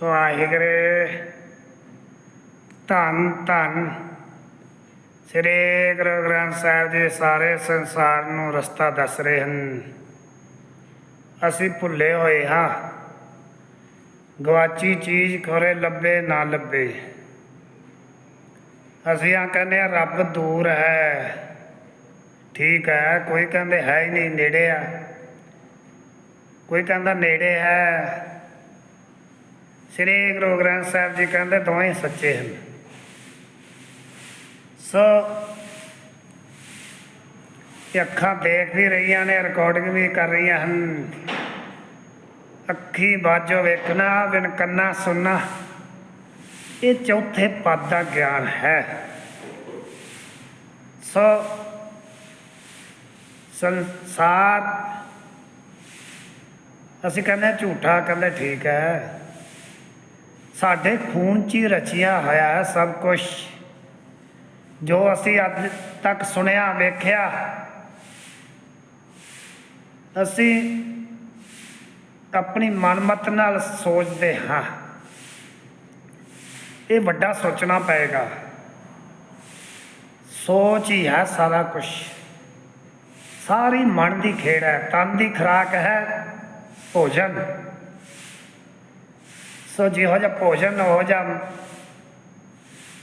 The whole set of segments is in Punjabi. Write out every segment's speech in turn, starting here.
ਵਾਹਿਗੁਰੂ। ਧੰਨ ਧੰਨ। ਸ੍ਰੀ ਗੁਰੂ ਗ੍ਰੰਥ ਸਾਹਿਬ ਜੀ ਸਾਰੇ ਸੰਸਾਰ ਨੂੰ ਰਸਤਾ ਦੱਸ ਰਹੇ ਹਨ। ਅਸੀਂ ਭੁੱਲੇ ਹੋਏ ਹਾਂ। ਗਵਾਚੀ ਚੀਜ਼ ਖੋਰੇ ਲੱਭੇ ਨਾ ਲੱਭੇ। ਅਸੀਂ ਆ ਕਹਿੰਦੇ ਆ ਰੱਬ ਦੂਰ ਹੈ। ਠੀਕ ਹੈ, ਕੋਈ ਕਹਿੰਦੇ ਹੈ ਹੀ ਨਹੀਂ, ਨੇੜੇ ਆ। ਕੋਈ ਕਹਿੰਦਾ ਨੇੜੇ ਹੈ। ਸ੍ਰੀ ਗੁਰੂ ਗ੍ਰੰਥ ਸਾਹਿਬ ਜੀ ਕਹਿੰਦੇ ਦੋਵੇਂ ਸੱਚੇ ਹਨ। ਸੋ ਅੱਖਾਂ ਦੇਖ ਵੀ ਰਹੀਆਂ ਨੇ ਰਿਕਾਰਡਿੰਗ ਵੀ ਕਰ ਰਹੀਆਂ ਹਨ। ਅੱਖੀ ਬਾਝੋ ਵੇਖਣਾ, ਬਿਨ ਕੰਨਾ ਸੁਣਨਾ, ਇਹ ਚੌਥੇ ਪਦ ਦਾ ਗਿਆਨ ਹੈ। ਸੋ ਸੰਸਾਰ, ਅਸੀਂ ਕਹਿੰਦੇ ਝੂਠਾ, ਕਹਿੰਦੇ ਠੀਕ ਹੈ। ਸਾਡੇ ਖੂਨ 'ਚ ਹੀ ਰਚਿਆ ਹੋਇਆ ਹੈ ਸਭ ਕੁਝ ਜੋ ਅਸੀਂ ਅੱਜ ਤੱਕ ਸੁਣਿਆ, ਵੇਖਿਆ, ਅਸੀਂ ਆਪਣੀ ਮਨਮਤ ਨਾਲ ਸੋਚਦੇ ਹਾਂ। ਇਹ ਵੱਡਾ ਸੋਚਣਾ ਪਏਗਾ। ਸੋਚ ਹੀ ਹੈ ਸਾਰਾ ਕੁਝ ਸਾਰੀ ਮਨ ਦੀ ਖੇਡ ਹੈ, ਤਨ ਦੀ ਖੁਰਾਕ ਹੈ ਭੋਜਨ। ਸੋ ਜਿਹੋ ਜਿਹਾ ਭੋਜਨ ਹੋ ਜਾ,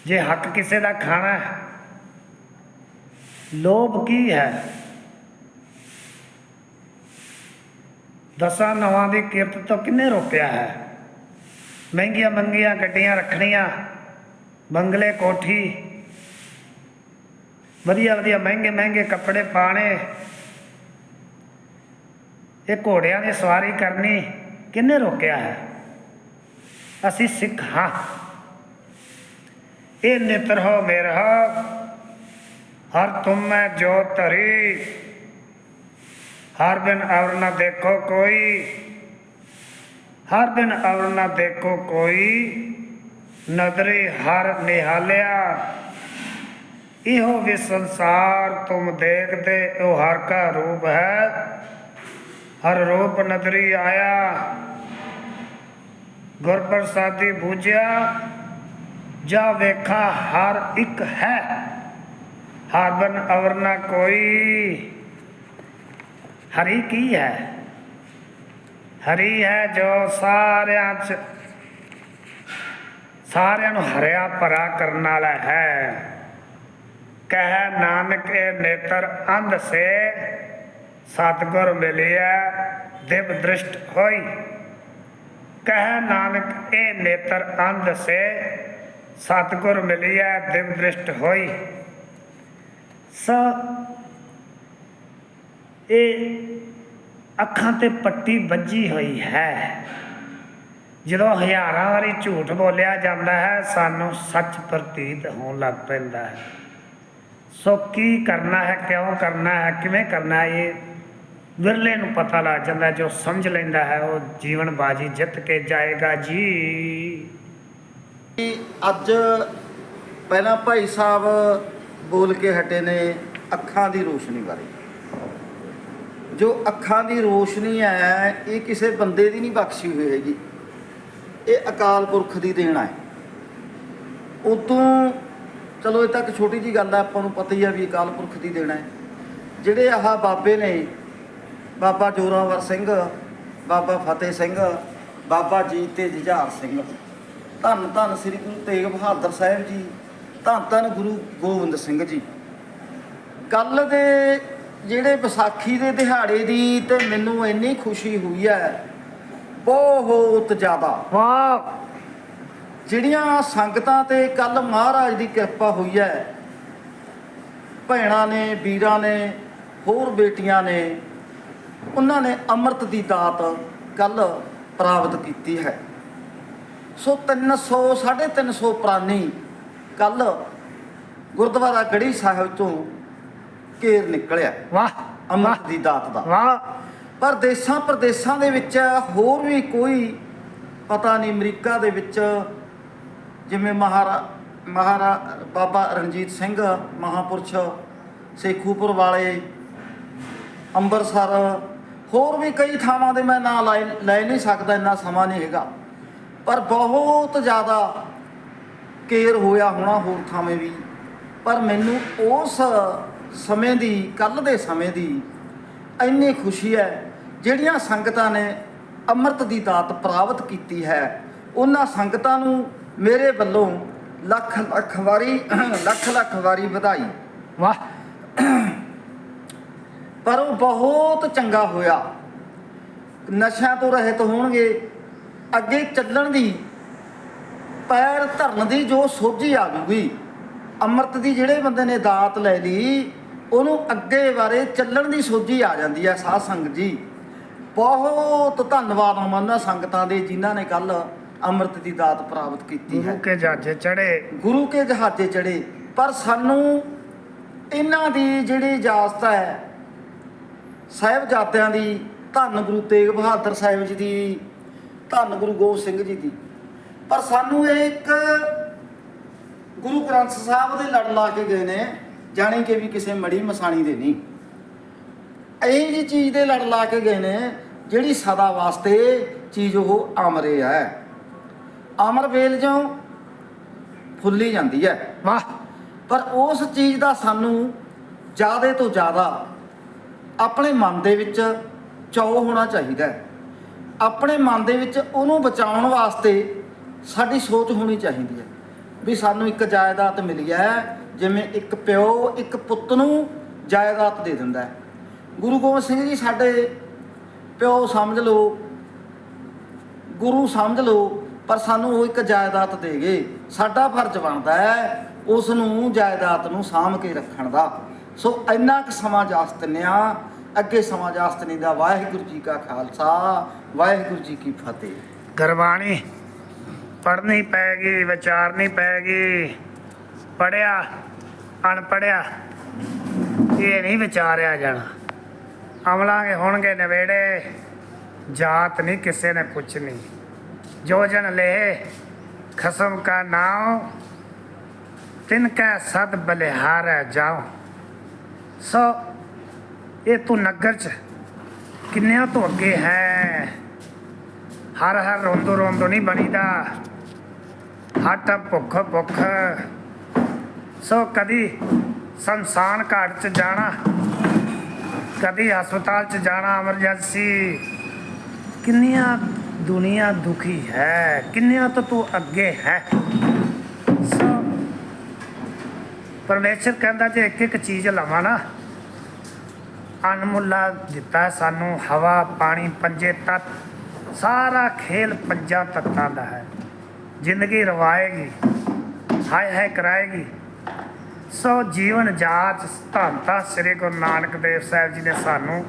ਜੇ ਹੱਕ ਕਿਸੇ ਦਾ ਖਾਣਾ ਹੈ, ਲੋਭ ਕੀ ਹੈ? ਦਸਾਂ, ਨਵਾਂ ਦੀ ਕਿਰਤ ਤੋਂ ਕਿੰਨੇ ਰੋਕਿਆ ਹੈ? ਮਹਿੰਗੀਆਂ ਮੰਗੀਆਂ, ਗੱਡੀਆਂ ਰੱਖਣੀਆਂ, ਬੰਗਲੇ, ਕੋਠੀ, ਵਧੀਆ ਵਧੀਆ, ਮਹਿੰਗੇ ਮਹਿੰਗੇ ਕੱਪੜੇ ਪਾਣੇ ਇਹ ਘੋੜਿਆਂ ਦੀ ਸਵਾਰੀ ਕਰਨੀ, ਕਿੰਨੇ ਰੋਕਿਆ ਹੈ? ਅਸੀਂ ਸਿੱਖ ਹਾਂ। ਇਹ ਨਿਤਰ ਹੋ ਮੇਰਾ ਹਰ ਤੁਮ ਮੈਂ ਜੋ ਧਰੀ। ਹਰ ਦਿਨ ਅਵਰ ਨਾ ਦੇਖੋ ਕੋਈ। ਹਰ ਦਿਨ ਅਵਰ ਨਾ ਦੇਖੋ ਕੋਈ। ਨਦਰੇ ਹਰ ਨਿਹਾਲਿਆ। ਇਹੋ ਵੀ ਸੰਸਾਰ ਤੁਮ ਦੇਖਦੇ, ਉਹ ਹਰ ਕਾ ਰੂਪ ਹੈ। ਹਰ ਰੂਪ ਨਦਰੀ ਆਇਆ। ਗੁਰ ਪ੍ਰਸਾਦੀ ਬੂਝਿਆ ਜਾ ਵੇਖਾ ਹਰ ਇੱਕ ਹੈ। ਹਰ ਅਵਰ ਨਾ ਕੋਈ। ਹਰੀ ਕੀ ਹੈ? ਹਰੀ ਹੈ ਜੋ ਸਾਰਿਆਂ ਚ ਸਾਰਿਆਂ ਨੂੰ ਹਰਿਆ ਭਰਾ ਕਰਨ ਵਾਲਾ ਹੈ। ਕਹਿ ਨਾਨਕ ਇਹ ਨੇਤਰ ਅੰਧ ਸੇ। ਸਤਗੁਰ ਮਿਲਿਆ ਦਿਵ ਦ੍ਰਿਸ਼ਟ ਹੋਈ। ਕਹਿ ਨਾਨਕ, ਇਹ ਨੇਤਰ ਅੰਧ ਸੇ। ਸਤਗੁਰ ਮਿਲਿਆ ਦਿਵ ਦ੍ਰਿਸ਼ਟ ਹੋਈ। ਸ ਇਹ ਅੱਖਾਂ ਤੇ ਪੱਟੀ ਵੱਜੀ ਹੋਈ ਹੈ। ਜਦੋਂ ਹਜ਼ਾਰਾਂ ਵਾਰੀ ਝੂਠ ਬੋਲਿਆ ਜਾਂਦਾ ਹੈ, ਸਾਨੂੰ ਸੱਚ ਪ੍ਰਤੀਤ ਹੋਣ ਲੱਗ ਪੈਂਦਾ ਹੈ। ਸੋ ਕੀ ਕਰਨਾ ਹੈ, ਕਿਉਂ ਕਰਨਾ ਹੈ, ਕਿਵੇਂ ਕਰਨਾ ਹੈ, ਇਹ ਵਿਰਲੇ ਨੂੰ ਪਤਾ ਲੱਗ ਜਾਂਦਾ ਜੋ ਸਮਝ ਲੈਂਦਾ ਹੈ, ਉਹ ਜੀਵਨ ਬਾਜੀ ਜਿੱਤ ਕੇ ਜਾਏਗਾ ਜੀ। ਅੱਜ ਪਹਿਲਾਂ ਭਾਈ ਸਾਹਿਬ ਬੋਲ ਕੇ ਹਟੇ ਨੇ ਅੱਖਾਂ ਦੀ ਰੋਸ਼ਨੀ ਬਾਰੇ। ਜੋ ਅੱਖਾਂ ਦੀ ਰੋਸ਼ਨੀ ਹੈ, ਇਹ ਕਿਸੇ ਬੰਦੇ ਦੀ ਨਹੀਂ ਬਖਸ਼ੀ ਹੋਈ ਹੈਗੀ। ਇਹ ਅਕਾਲ ਪੁਰਖ ਦੀ ਦੇਣ ਹੈ। ਉਦੋਂ, ਚਲੋ ਇਹ ਤਾਂ ਇੱਕ ਛੋਟੀ ਜੀ ਗੱਲ ਹੈ, ਆਪਾਂ ਨੂੰ ਪਤਾ ਹੀ ਆ ਵੀ ਅਕਾਲ ਪੁਰਖ ਦੀ ਦੇਣਾ ਹੈ। ਜਿਹੜੇ ਆਹ ਬਾਬੇ ਨੇ ਬਾਬਾ ਜੋਰਾਵਰ ਸਿੰਘ ਬਾਬਾ ਫਤਿਹ ਸਿੰਘ ਬਾਬਾ ਜੀਤ ਤੇ ਜੁਝਾਰ ਸਿੰਘ। ਧੰਨ ਧੰਨ ਸ੍ਰੀ ਗੁਰੂ ਤੇਗ ਬਹਾਦਰ ਸਾਹਿਬ ਜੀ ਧੰਨ ਧੰਨ ਗੁਰੂ ਗੋਬਿੰਦ ਸਿੰਘ ਜੀ। ਕੱਲ ਦੇ ਜਿਹੜੇ ਵਿਸਾਖੀ ਦੇ ਦਿਹਾੜੇ ਦੀ ਤੇ ਮੈਨੂੰ ਇੰਨੀ ਖੁਸ਼ੀ ਹੋਈ ਹੈ ਬਹੁਤ ਜ਼ਿਆਦਾ। ਵਾਹ। ਜਿਹੜੀਆਂ ਸੰਗਤਾਂ ਤੇ ਕੱਲ ਮਹਾਰਾਜ ਦੀ ਕਿਰਪਾ ਹੋਈ ਹੈ ਭੈਣਾਂ ਨੇ ਵੀਰਾਂ ਨੇ ਹੋਰ ਬੇਟੀਆਂ ਨੇ ਉਹਨਾਂ ਨੇ ਅੰਮ੍ਰਿਤ ਦੀ ਦਾਤ ਕੱਲ ਪ੍ਰਾਪਤ ਕੀਤੀ ਹੈ। ਸੋ 300 350 ਪ੍ਰਾਨੀ ਕੱਲ ਗੁਰਦੁਆਰਾ ਗੜੀ ਸਾਹਿਬ ਤੋਂ ਕੇਰ ਨਿਕਲਿਆ। ਵਾਹ ਅੰਮ੍ਰਿਤ ਦੀ ਦਾਤ ਦਾ। ਵਾਹ। ਪਰ ਦੇਸ਼ਾਂ ਪ੍ਰਦੇਸ਼ਾਂ ਦੇ ਵਿੱਚ ਹੋਰ ਵੀ ਕੋਈ ਪਤਾ ਨਹੀਂ ਅਮਰੀਕਾ ਦੇ ਵਿੱਚ ਜਿਵੇਂ ਮਹਾਰਾ ਮਹਾਰਾ ਬਾਬਾ ਰਣਜੀਤ ਸਿੰਘ ਮਹਾਪੁਰਸ਼ ਸੇਖੂਪੁਰ ਵਾਲੇ ਅੰਮ੍ਰਿਤਸਰ ਹੋਰ ਵੀ ਕਈ ਥਾਵਾਂ ਦੇ ਮੈਂ ਨਾਂ ਲੈ ਲੈ ਨਹੀਂ ਸਕਦਾ, ਇੰਨਾ ਸਮਾਂ ਨਹੀਂ ਹੈਗਾ। ਪਰ ਬਹੁਤ ਜ਼ਿਆਦਾ ਕੇਅਰ ਹੋਇਆ ਹੋਣਾ ਹੋਰ ਥਾਵੇਂ ਵੀ। ਪਰ ਮੈਨੂੰ ਉਸ ਸਮੇਂ ਦੀ ਕੱਲ ਦੇ ਸਮੇਂ ਦੀ ਇੰਨੀ ਖੁਸ਼ੀ ਹੈ, ਜਿਹੜੀਆਂ ਸੰਗਤਾਂ ਨੇ ਅੰਮ੍ਰਿਤ ਦੀ ਦਾਤ ਪ੍ਰਾਪਤ ਕੀਤੀ ਹੈ। ਉਹਨਾਂ ਸੰਗਤਾਂ ਨੂੰ ਮੇਰੇ ਵੱਲੋਂ ਲੱਖ ਲੱਖ ਵਾਰੀ ਲੱਖ ਲੱਖ ਵਾਰੀ ਵਧਾਈ। ਵਾਹ। ਪਰ ਉਹ ਬਹੁਤ ਚੰਗਾ ਹੋਇਆ। ਨਸ਼ਿਆਂ ਤੋਂ ਰਹਿਤ ਹੋਣਗੇ। ਅੱਗੇ ਚੱਲਣ ਦੀ ਪੈਰ ਧਰਨ ਦੀ ਜੋ ਸੋਝੀ ਆ ਜੂਗੀ ਅੰਮ੍ਰਿਤ ਦੀ ਜਿਹੜੇ ਬੰਦੇ ਨੇ ਦਾਤ ਲੈ ਲਈ ਉਹਨੂੰ ਅੱਗੇ ਬਾਰੇ ਚੱਲਣ ਦੀ ਸੋਝੀ ਆ ਜਾਂਦੀ ਹੈ ਸਾਧ ਸੰਗਤ ਜੀ। ਬਹੁਤ ਧੰਨਵਾਦ ਮੰਨਦਾ ਸੰਗਤਾਂ ਦੇ ਜਿਨ੍ਹਾਂ ਨੇ ਕੱਲ ਅੰਮ੍ਰਿਤ ਦੀ ਦਾਤ ਪ੍ਰਾਪਤ ਕੀਤੀ ਗੁਰੂ ਹੈ ਕੇ ਜਾਜੇ ਚੜੇ ਗੁਰੂ ਕੇ ਜਹਾਜ਼ੇ ਚੜੇ ਪਰ ਸਾਨੂੰ ਇਹਨਾਂ ਦੀ ਜਿਹੜੀ ਇਜਾਜ਼ਤ ਹੈ ਸਾਹਿਬਜ਼ਾਦਿਆਂ ਦੀ ਧੰਨ ਗੁਰੂ ਤੇਗ ਬਹਾਦਰ ਸਾਹਿਬ ਜੀ ਦੀ ਧੰਨ ਗੁਰੂ ਗੋਬਿੰਦ ਸਿੰਘ ਜੀ ਦੀ। ਪਰ ਸਾਨੂੰ ਇਹ ਇੱਕ ਗੁਰੂ ਗ੍ਰੰਥ ਸਾਹਿਬ ਦੇ ਲੜ ਲਾ ਕੇ ਗਏ ਨੇ ਜਾਣੀ ਕਿ ਵੀ ਕਿਸੇ ਮੜੀ ਮਸਾਣੀ ਦੇ ਨਹੀਂ। ਇਹ ਜੀ ਚੀਜ਼ ਦੇ ਲੜ ਲਾ ਕੇ ਗਏ ਨੇ ਜਿਹੜੀ ਸਦਾ ਵਾਸਤੇ ਚੀਜ਼ ਉਹ ਅਮਰੇ ਹੈ। ਅਮਰ ਵੇਲ ਜੋ ਫੁੱਲੀ ਜਾਂਦੀ ਹੈ। ਵਾਹ। ਪਰ ਉਸ ਚੀਜ਼ ਦਾ ਸਾਨੂੰ ਜ਼ਿਆਦਾ ਤੋਂ ਜ਼ਿਆਦਾ ਆਪਣੇ ਮਨ ਦੇ ਵਿੱਚ ਚਾਅ ਹੋਣਾ ਚਾਹੀਦਾ ਹੈ। ਆਪਣੇ ਮਨ ਦੇ ਵਿੱਚ ਉਹਨੂੰ ਬਚਾਉਣ ਵਾਸਤੇ ਸਾਡੀ ਸੋਚ ਹੋਣੀ ਚਾਹੀਦੀ ਹੈ ਵੀ ਸਾਨੂੰ ਇੱਕ ਜਾਇਦਾਦ ਮਿਲੀ ਹੈ, ਜਿਵੇਂ ਇੱਕ ਪਿਓ ਇੱਕ ਪੁੱਤ ਨੂੰ ਜਾਇਦਾਦ ਦੇ ਦਿੰਦਾ ਹੈ। ਗੁਰੂ ਗੋਬਿੰਦ ਸਿੰਘ ਜੀ ਸਾਡੇ ਪਿਓ ਸਮਝ ਲਓ, ਗੁਰੂ ਸਮਝ ਲਓ, ਪਰ ਸਾਨੂੰ ਉਹ ਇੱਕ ਜਾਇਦਾਦ ਦੇ ਗਏ। ਸਾਡਾ ਫਰਜ਼ ਬਣਦਾ ਹੈ ਉਸ ਨੂੰ ਜਾਇਦਾਦ ਨੂੰ ਸਾਂਭ ਕੇ ਰੱਖਣ ਦਾ। ਸੋ ਇੰਨਾ ਕੁ ਸਮਾਂ ਜਾਸਤਨਿਆ ਅੱਗੇ ਸਮਾਂ ਜਾਸਤਨੀ ਦਾ। ਵਾਹਿਗੁਰੂ ਜੀ ਕਾ ਖਾਲਸਾ, ਵਾਹਿਗੁਰੂ ਜੀ ਕੀ ਫਤਿਹ। ਗੁਰਬਾਣੀ ਪੜ੍ਹਨੀ ਪੈਗੀ, ਵਿਚਾਰਨੀ ਪੈਗੀ। ਪੜਿਆ ਅਣਪੜਿਆ ਇਹ ਨਹੀਂ ਵਿਚਾਰਿਆ ਜਾਣਾ। ਅਮਲਾਂਗੇ ਹੋਣਗੇ ਨਵੇੜੇ, ਜਾਤ ਨਹੀਂ, ਕਿਸੇ ਨੇ ਪੁੱਛਣੀ। ਜੋ ਜਨ ਲੈ, ਖਸਮ ਕਾ ਨਾਮ ਤਿਨ ਕੈ ਸਦ ਬਲਿਹਾਰੈ ਜਾਉ। ਸੋ, ਇਹ ਤੂੰ ਨਗਰ ਚ ਕਿੰਨਿਆਂ ਤੋਂ ਅੱਗੇ ਹੈ? ਹਰ ਹਰ ਰੋਂਦੋ ਰੋਂਦੋ ਨਹੀਂ ਬਣੀਦਾ। ਹੱਟ ਭੁੱਖ ਭੁੱਖ। ਸੋ, ਕਦੀ ਸੰਸਾਨ ਘਾਟ ਚ ਜਾਣਾ, ਕਦੀ ਹਸਪਤਾਲ ਚ ਜਾਣਾ, ਐਮਰਜੈਂਸੀ। ਕਿੰਨੀਆਂ ਦੁਨੀਆ ਦੁਖੀ ਹੈ, ਕਿੰਨਿਆਂ ਤੋਂ ਤੂੰ ਅੱਗੇ ਹੈ? ਪਰਮੇਸ਼ਰ ਕਹਿੰਦਾ ਜੇ ਇੱਕ ਇੱਕ ਚੀਜ਼ ਲਵਾਂ ਨਾ, ਅਨਮੁੱਲਾ ਦਿੱਤਾ ਸਾਨੂੰ, ਹਵਾ, ਪਾਣੀ, ਪੰਜੇ ਤੱਤ, ਸਾਰਾ ਖੇਲ ਪੰਜਾਂ ਤੱਤਾਂ ਦਾ ਹੈ। ਜ਼ਿੰਦਗੀ ਰਵਾਏਗੀ, ਹਾਏ ਹਾਏ ਕਰਾਏਗੀ। ਸੋ ਜੀਵਨ ਜਾਚ ਧੰਤਾ ਸ੍ਰੀ ਗੁਰੂ ਨਾਨਕ ਦੇਵ ਸਾਹਿਬ ਜੀ ਨੇ ਸਾਨੂੰ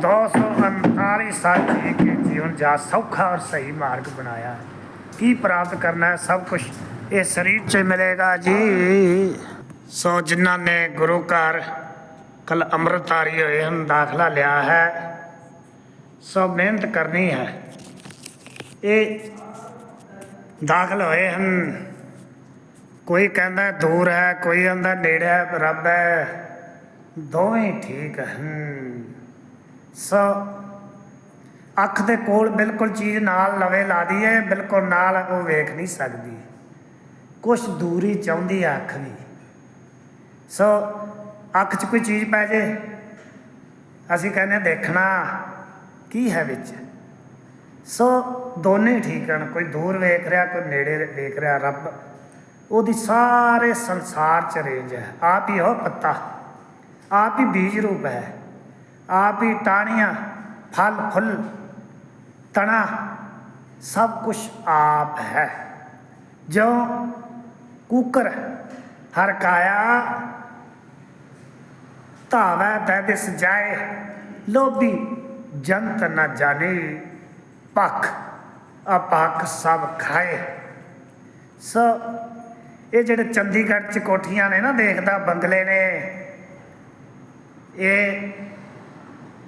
239 ਸਾਲ ਜੀ ਕੇ ਜੀਵਨ ਜਾਚ ਸੌਖਾ ਔਰ ਸਹੀ ਮਾਰਗ ਬਣਾਇਆ। ਕੀ ਪ੍ਰਾਪਤ ਕਰਨਾ ਹੈ? ਸਭ ਕੁਝ ਇਹ ਸਰੀਰ 'ਚ ਮਿਲੇਗਾ ਜੀ। ਸੋ ਜਿਨ੍ਹਾਂ ਨੇ ਗੁਰੂ ਘਰ ਕੱਲ ਅੰਮ੍ਰਿਤਧਾਰੀ ਹੋਏ ਹਨ, ਦਾਖਲਾ ਲਿਆ ਹੈ। ਸੋ ਮਿਹਨਤ ਕਰਨੀ ਹੈ। ਇਹ ਦਾਖਲ ਹੋਏ ਹਨ। ਕੋਈ ਕਹਿੰਦਾ ਦੂਰ ਹੈ, ਕੋਈ ਕਹਿੰਦਾ ਨੇੜੇ ਹੈ, ਰੱਬ ਹੈ। ਦੋਵੇਂ ਠੀਕ ਹਨ। ਸੋ ਅੱਖ ਦੇ ਕੋਲ ਬਿਲਕੁਲ ਚੀਜ਼ ਨਾਲ ਲਵੇ ਲਾ ਦਈਏ, ਬਿਲਕੁਲ ਨਾਲ ਉਹ ਵੇਖ ਨਹੀਂ ਸਕਦੀ। ਕੁਛ ਦੂਰੀ ਚਾਹੁੰਦੀ ਹੈ ਅੱਖ ਵੀ। ਸੋ ਅੱਖ 'ਚ ਕੋਈ ਚੀਜ਼ ਪੈ ਜੇ, ਅਸੀਂ ਕਹਿੰਦੇ ਦੇਖਣਾ ਕੀ ਹੈ ਵਿੱਚ। ਸੋ ਦੋਨੇ ਠੀਕ ਹਨ, ਕੋਈ ਦੂਰ ਵੇਖ ਰਿਹਾ, ਕੋਈ ਨੇੜੇ ਵੇਖ ਰਿਹਾ ਰੱਬ। ਉਹਦੀ ਸਾਰੇ ਸੰਸਾਰ 'ਚ ਰੇਂਜ ਹੈ। ਆਪ ਹੀ ਉਹ ਪੱਤਾ, ਆਪ ਹੀ ਬੀਜ ਰੂਪ ਹੈ। ਆਪ ਹੀ ਟਾਹਣੀਆਂ, ਫਲ, ਫੁੱਲ, ਤਣਾ, ਸਭ ਕੁਝ ਆਪ ਹੈ। ਜੋ ਕੂਕਰ ਹਰ ਕਾਇਆ ਧਾਵੈ ਤੈ ਦਿਸ ਜਾਏ, ਲੋਭੀ ਜੰਤ ਨ ਜਾਣੇ, ਭਖ ਅਪਾਕ ਸਭ ਖਾਏ। ਸੋ ਇਹ ਜਿਹੜੇ ਚੰਡੀਗੜ੍ਹ ਚ ਕੋਠੀਆਂ ਨੇ ਨਾ, ਦੇਖਦਾ ਬੰਗਲੇ ਨੇ, ਇਹ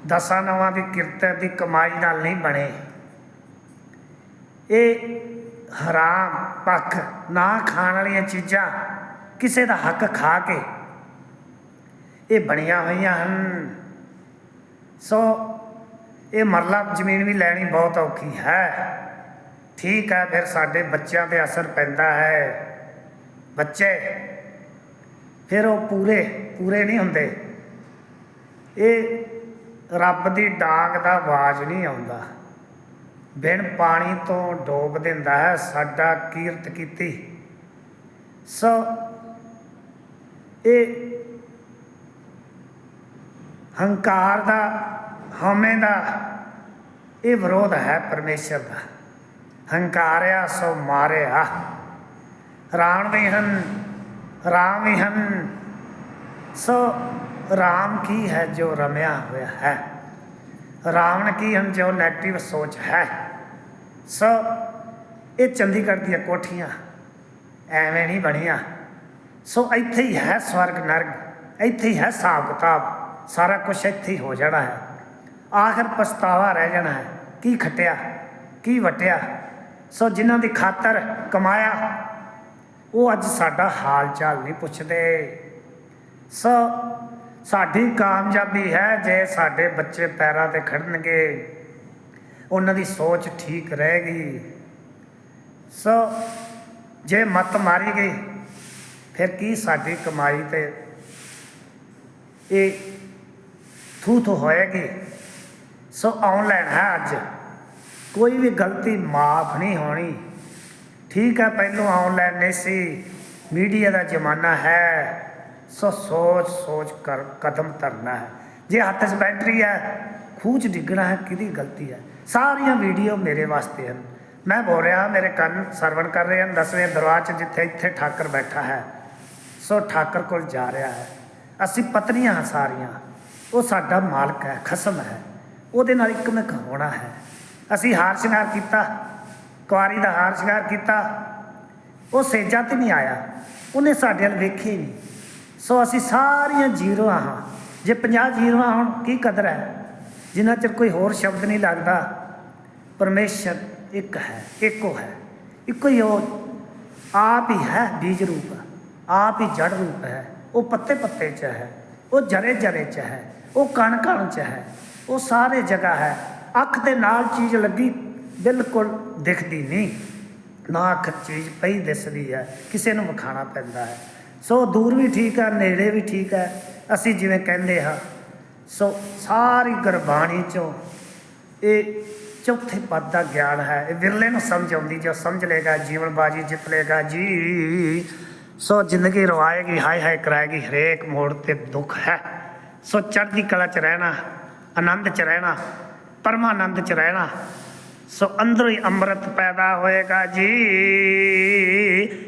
ਦਸਾਂ ਨਵਾਂ ਦੀ ਕਿਰਤ ਦੀ ਕਮਾਈ ਨਾਲ ਨਹੀਂ ਬਣੇ। ਇਹ ਹਰਾਮ ਪੱਖ ਨਾ ਖਾਣ ਵਾਲੀਆਂ ਚੀਜ਼ਾਂ ਕਿਸੇ ਦਾ ਹੱਕ ਖਾ ਕੇ ਇਹ ਬਣੀਆਂ ਹੋਈਆਂ ਹਨ। ਸੋ ਇਹ ਮਰਲਾ ਜ਼ਮੀਨ ਵੀ ਲੈਣੀ ਬਹੁਤ ਔਖੀ ਹੈ। ਠੀਕ ਹੈ, ਫਿਰ ਸਾਡੇ ਬੱਚਿਆਂ ਤੇ ਅਸਰ ਪੈਂਦਾ ਹੈ। ਬੱਚੇ, ਫਿਰ ਉਹ ਪੂਰੇ ਪੂਰੇ ਨਹੀਂ ਹੁੰਦੇ। ਇਹ ਰੱਬ ਦੀ ਡਾਂਗ ਦਾ ਆਵਾਜ਼ ਨਹੀਂ ਆਉਂਦਾ। ਬਿਨ ਪਾਣੀ ਤੋਂ ਡੋਬ ਦਿੰਦਾ ਹੈ, ਸਾਡਾ ਕੀਰਤ ਕੀਤੀ। ਸੋ ਇਹ ਹੰਕਾਰ ਦਾ, ਹਉਮੈ ਦਾ, ਇਹ ਵਿਰੋਧ ਹੈ ਪਰਮੇਸ਼ਰ ਦਾ। ਹੰਕਾਰਿਆ ਸੋ ਮਾਰਿਆ। ਰਾਵਣ ਵੀ ਹਨ, ਰਾਮ ਵੀ ਹਨ। ਸੋ ਰਾਮ ਕੀ ਹੈ ਜੋ ਰਮਿਆ ਹੋਇਆ ਹੈ? ਰਾਵਣ ਕੀ ਹਨ ਜੋ ਨੈਗੇਟਿਵ ਸੋਚ ਹੈ? ਸੋ ਇਹ ਚੰਡੀਗੜ੍ਹ ਦੀਆਂ ਕੋਠੀਆਂ ਐਵੇਂ ਨਹੀਂ ਬਣੀਆਂ। ਸੋ ਇੱਥੇ ਹੀ ਹੈ ਸਵਰਗ ਨਰਕ ਇੱਥੇ ਹੀ ਹੈ ਹਿਸਾਬ ਕਿਤਾਬ। ਸਾਰਾ ਕੁਝ ਇੱਥੇ ਹੀ ਹੋ ਜਾਣਾ ਹੈ। ਆਖਰ ਪਛਤਾਵਾ ਰਹਿ ਜਾਣਾ ਹੈ। ਕੀ ਖਟਿਆ? ਕੀ ਵਟਿਆ? ਸੋ ਜਿਨ੍ਹਾਂ ਦੀ ਖਾਤਰ ਕਮਾਇਆ, ਉਹ ਅੱਜ ਸਾਡਾ ਹਾਲ ਚਾਲ ਨਹੀਂ ਪੁੱਛਦੇ। ਸੋ ਸਾਡੀ ਕਾਮਯਾਬੀ ਹੈ ਜੇ ਸਾਡੇ ਬੱਚੇ ਪੈਰਾਂ ਤੇ ਖੜਨਗੇ। ਉਹਨਾਂ ਦੀ ਸੋਚ ਠੀਕ ਰਹੇਗੀ। ਸੋ ਜੇ ਮਤ ਮਾਰੀ ਗਈ, ਫਿਰ ਕੀ ਸਾਡੀ ਕਮਾਈ ਤੇ? ਇਹ ਥੂ ਥੂ ਹੋਏਗੀ, ਸੋ ਆਨਲਾਈਨ ਹੈ ਅੱਜ। ਕੋਈ ਵੀ ਗਲਤੀ ਮਾਫ ਨਹੀਂ ਹੋਣੀ। ਠੀਕ ਹੈ, ਪਹਿਲੋਂ ਆਨਲਾਈਨ ਨਹੀਂ ਸੀ। ਮੀਡੀਆ ਦਾ ਜ਼ਮਾਨਾ ਹੈ, ਸੋ ਸੋਚ ਸੋਚ ਕਰ, ਕਦਮ ਧਰਨਾ ਹੈ। ਜੇ ਹੱਥ 'ਚ ਬੈਟਰੀ ਹੈ, ਖੂਹ 'ਚ ਡਿੱਗਣਾ ਹੈ, ਕਿਹਦੀ ਗਲਤੀ ਹੈ? ਸਾਰੀਆਂ ਵੀਡੀਓ ਮੇਰੇ ਵਾਸਤੇ ਹਨ। ਮੈਂ ਬੋਲ ਰਿਹਾ, ਮੇਰੇ ਕੰਨ ਸਰਵਣ ਕਰ ਰਹੇ ਹਨ। ਦਸਵੇਂ ਦਰਵਾਜ਼ੇ 'ਚ ਜਿੱਥੇ ਇੱਥੇ ਠਾਕਰ ਬੈਠਾ ਹੈ, ਸੋ ਠਾਕਰ ਕੋਲ ਜਾ ਰਿਹਾ ਹੈ। ਅਸੀਂ ਪਤਨੀਆਂ ਹਾਂ ਸਾਰੀਆਂ। ਉਹ ਸਾਡਾ ਮਾਲਕ ਹੈ, ਖਸਮ ਹੈ। ਉਹਦੇ ਨਾਲ ਇੱਕ ਮਿਕ ਹੋਣਾ ਹੈ। ਅਸੀਂ ਹਾਰ ਸ਼ਿੰਗਾਰ ਕੀਤਾ, ਕੁਆਰੀ ਦਾ ਹਾਰ ਸ਼ਿੰਗਾਰ ਕੀਤਾ। ਉਹ ਸੇਜਾ ਤੇ ਨਹੀਂ ਆਇਆ, ਉਹਨੇ ਸਾਡੇ ਵੱਲ ਵੇਖੇ ਨਹੀਂ। ਸੋ ਅਸੀਂ ਸਾਰੀਆਂ ਜ਼ੀਰੋਆਂ ਹਾਂ। ਜੇ 50 ਜ਼ੀਰੋਆਂ ਹੋਣ, ਕੀ ਕਦਰ ਹੈ? ਜਿੰਨਾ ਚਿਰ ਕੋਈ ਹੋਰ ਸ਼ਬਦ ਨਹੀਂ ਲੱਗਦਾ, ਪਰਮੇਸ਼ਰ ਇੱਕ ਹੈ, ਇੱਕੋ ਹੈ। ਇੱਕੋ ਹੀ ਉਹ ਆਪ ਹੀ ਹੈ, ਬੀਜ ਰੂਪ। ਆਪ ਹੀ ਜੜ ਰੂਪ ਹੈ। ਉਹ ਪੱਤੇ ਪੱਤੇ ਚ ਹੈ। ਉਹ ਜਰੇ ਜਰੇ ਚ ਹੈ। ਉਹ ਕਣ ਕਣ ਚ ਹੈ, ਉਹ ਸਾਰੇ ਜਗ੍ਹਾ ਹੈ। ਅੱਖ ਦੇ ਨਾਲ ਚੀਜ਼ ਲੱਗੀ, ਬਿਲਕੁਲ ਦਿਖਦੀ ਨਹੀਂ। ਨਾ ਅੱਖ ਚੀਜ਼ ਪਈ ਦਿਸਦੀ ਹੈ, ਕਿਸੇ ਨੂੰ ਵਿਖਾਣਾ ਪੈਂਦਾ ਹੈ। ਸੋ ਦੂਰ ਵੀ ਠੀਕ ਹੈ, ਨੇੜੇ ਵੀ ਠੀਕ ਹੈ। ਅਸੀਂ ਜਿਵੇਂ ਕਹਿੰਦੇ ਹਾਂ, ਸੋ ਸਾਰੀ ਗੁਰਬਾਣੀ ਚੋਂ ਇਹ ਚੌਥੇ ਪਦ ਦਾ ਗਿਆਨ ਹੈ। ਇਹ ਵਿਰਲੇ ਨੂੰ ਸਮਝ ਆਉਂਦੀ, ਜੋ ਸਮਝ ਲੇਗਾ ਜੀਵਨ ਬਾਜੀ ਜਿੱਤ ਲੇਗਾ ਜੀ। ਸੋ ਜ਼ਿੰਦਗੀ ਰਵਾਏਗੀ ਹਾਏ ਹਾਏ ਕਰਾਏਗੀ, ਹਰੇਕ ਮੋੜ ਤੇ ਦੁੱਖ ਹੈ। ਸੋ ਚੜ੍ਹਦੀ ਕਲਾ ਚ ਰਹਿਣਾ, ਆਨੰਦ ਚ ਰਹਿਣਾ, ਪਰਮਾਨੰਦ ਚ ਰਹਿਣਾ, ਸੋ ਅੰਦਰੋਂ ਹੀ ਅੰਮ੍ਰਿਤ ਪੈਦਾ ਹੋਏਗਾ ਜੀ।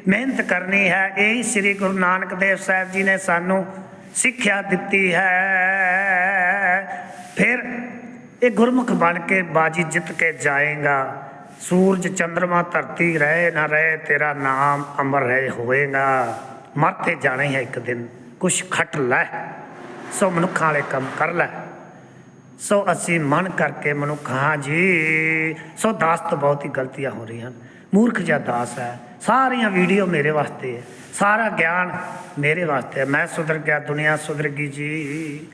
ਮਿਹਨਤ ਕਰਨੀ ਹੈ, ਇਹ ਸ੍ਰੀ ਗੁਰੂ ਨਾਨਕ ਦੇਵ ਸਾਹਿਬ ਜੀ ਨੇ ਸਾਨੂੰ ਸਿੱਖਿਆ ਦਿੱਤੀ ਹੈ। ਫਿਰ ਇਹ ਗੁਰਮੁਖ ਬਣ ਕੇ ਬਾਜੀ ਜਿੱਤ ਕੇ ਜਾਏਗਾ। ਸੂਰਜ ਚੰ드ਰਮਾ ਧਰਤੀ ਰਹੇ ਨਾ ਰਹੇ, ਤੇਰਾ ਨਾਮ ਅਮਰ ਰਹੇ ਹੋਏਗਾ। ਮਰਤੇ ਜਾਣਾ ਹੀ ਹੈ ਇੱਕ ਦਿਨ, ਕੁਛ ਖੱਟ ਲੈ। ਸੋ ਮਨੁੱਖਾਂ ਵਾਲੇ ਕੰਮ ਕਰ ਲੈ। ਸੋ ਅਸੀਂ ਮਨ ਕਰਕੇ ਮਨੁੱਖ ਹਾਂ ਜੀ। ਸੋ ਦਾਸ ਤੋਂ ਬਹੁਤ ਹੀ ਗਲਤੀਆਂ ਹੋ ਰਹੀਆਂ ਹਨ। ਮੂਰਖ ਜਿਹਾ ਦਾਸ ਹੈ। ਸਾਰੀਆਂ ਵੀਡੀਓ ਮੇਰੇ ਵਾਸਤੇ ਹੈ। ਸਾਰਾ ਗਿਆਨ ਮੇਰੇ ਵਾਸਤੇ ਹੈ। ਮੈਂ ਸੁਧਰ ਗਿਆ, ਦੁਨੀਆ ਸੁਧਰ ਗਈ ਜੀ।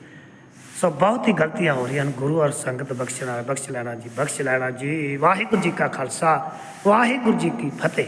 ਸੋ ਬਹੁਤ ਹੀ ਗਲਤੀਆਂ ਹੋ ਰਹੀਆਂ ਹਨ। ਗੁਰੂ ਔਰ ਸੰਗਤ ਬਖਸ਼ਣਾ ਬਖਸ਼ ਲੈਣਾ ਜੀ, ਬਖਸ਼ ਲੈਣਾ ਜੀ। ਵਾਹਿਗੁਰੂ ਜੀ ਕਾ ਖਾਲਸਾ, ਵਾਹਿਗੁਰੂ ਜੀ ਕੀ ਫਤਿਹ।